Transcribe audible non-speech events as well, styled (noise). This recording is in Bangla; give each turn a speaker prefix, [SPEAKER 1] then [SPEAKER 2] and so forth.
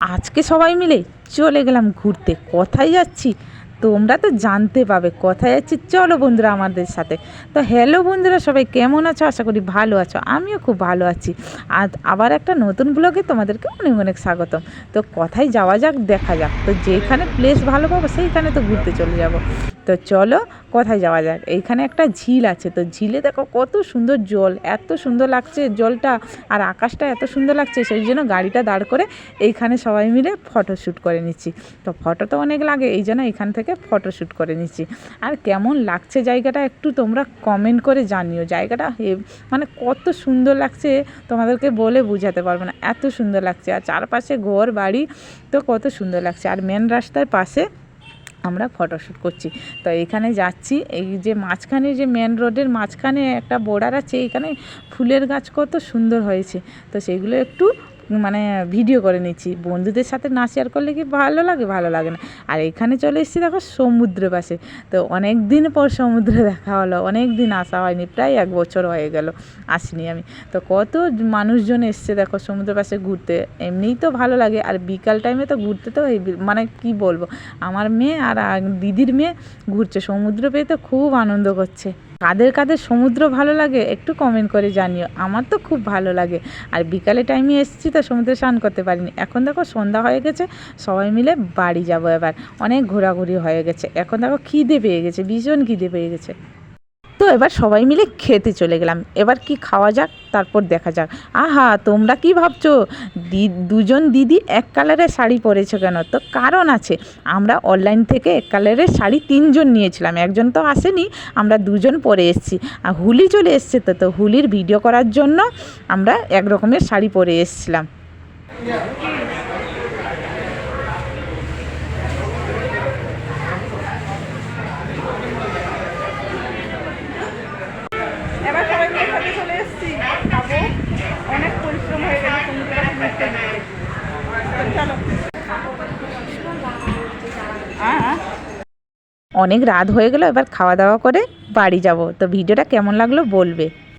[SPEAKER 1] আজকে সবাই মিলে চলে গেলাম ঘুরতে। কোথায় যাচ্ছি? তোমরা তো জানতে পাবে। কোথায় যাচ্ছি? চলো বন্ধুরা আমাদের সাথে। তো হ্যালো বন্ধুরা সবাই, কেমন আছো? আশা করি ভালো আছো। আমিও খুব ভালো আছি। আর আবার একটা নতুন ব্লগে তোমাদেরকে অনেক অনেক স্বাগতম। তো কোথায় যাওয়া যাক, দেখা যাক। তো যেখানে প্লেস ভালো পাবো, সেইখানে তো ঘুরতে চলে যাব। তো চলো কোথায় যাওয়া যাক? এইখানে একটা ঝিল আছে, তো ঝিলে দেখো কত সুন্দর জল, এত সুন্দর লাগছে জলটা আর আকাশটা এত সুন্দর লাগছে, সেই জন্য গাড়িটা দাঁড় করে এইখানে সবাই মিলে ফটো শ্যুট করে নিচ্ছি। তো ফটো তো অনেক লাগে, এই জন্য এখান থেকে ফটো শ্যুট করে নিচ্ছি। আর কেমন লাগছে জায়গাটা একটু তোমরা কমেন্ট করে জানিও। জায়গাটা মানে কত সুন্দর লাগছে, তোমাদেরকে বলে বোঝাতে পারব না। এত সুন্দর লাগছে, আর চারপাশে ঘর বাড়ি তো কত সুন্দর লাগছে। আর মেন রাস্তার পাশে আমরা ফটোশ্যুট করছি। তো এখানে যাচ্ছি, এই যে মাঝখানে যে মেন রোডের মাঝখানে একটা বর্ডার আছে, এখানে ফুলের গাছ কত সুন্দর হয়েছে। তো সেগুলো একটু মানে ভিডিও করে নিচ্ছি। বন্ধুদের সাথে না শেয়ার করলে কি ভালো লাগে? ভালো লাগে না। আর এখানে চলে এসেছি দেখো সমুদ্র পাশে। তো অনেক দিন পর সমুদ্রে (laughs) দেখা হলো। অনেক দিন আসা হয়নি। প্রায় এক বছর হয়ে গেল আসিনি আমি। তো কত মানুষজন এসছে দেখো সমুদ্রের পাশে ঘুরতে। এমনিই তো ভালো লাগে। আর বিকাল টাইমে তো ঘুরতে তো মানে কি বলব? আমার মেয়ে আর দিদির মেয়ে ঘুরছে। সমুদ্র পেয়ে তো খুব আনন্দ করছে। কাদের কাদের সমুদ্র ভালো লাগে একটু কমেন্ট করে জানিও। আমার তো খুব ভালো লাগে। আর বিকালে টাইমে এসেছি তো সমুদ্রে স্নান করতে পারিনি। এখন দেখো সন্ধ্যা হয়ে গেছে, সবাই মিলে বাড়ি যাব এবার। অনেক ঘোরাঘুরি হয়ে গেছে। এখন দেখো খিদে পেয়ে গেছে, ভীষণ খিদে পেয়ে গেছে। তো এবার সবাই মিলে খেতে চলে গেলাম। এবার কি খাওয়া যাক, তারপর দেখা যাক। আহা, তোমরা কি ভাবছ? দি, দুজন দিদি এক কালারের শাড়ি পরেছো কেন? তো কারণ আছে, আমরা অনলাইন থেকে এক কালারের শাড়ি তিনজন নিয়েছিলাম, একজন তো আসেনি, আমরা দুজন পরে এসেছি। আর হুলি চলে এসছে তো তো হুলির ভিডিও করার জন্য আমরা এক রকমের শাড়ি পরে এসেছিলাম
[SPEAKER 2] এবার সবাই মিলে খেতে চলে এসেছি খাব অনেক পরিশ্রম হয়ে গেছে সমুদ্রে ঘুরতে ঘুরতে তো চলো হ্যাঁ
[SPEAKER 1] অনেক রাত হয়ে গেল, এবার খাওয়া দাওয়া করে বাড়ি যাব। তো ভিডিওটা কেমন লাগল বলবে।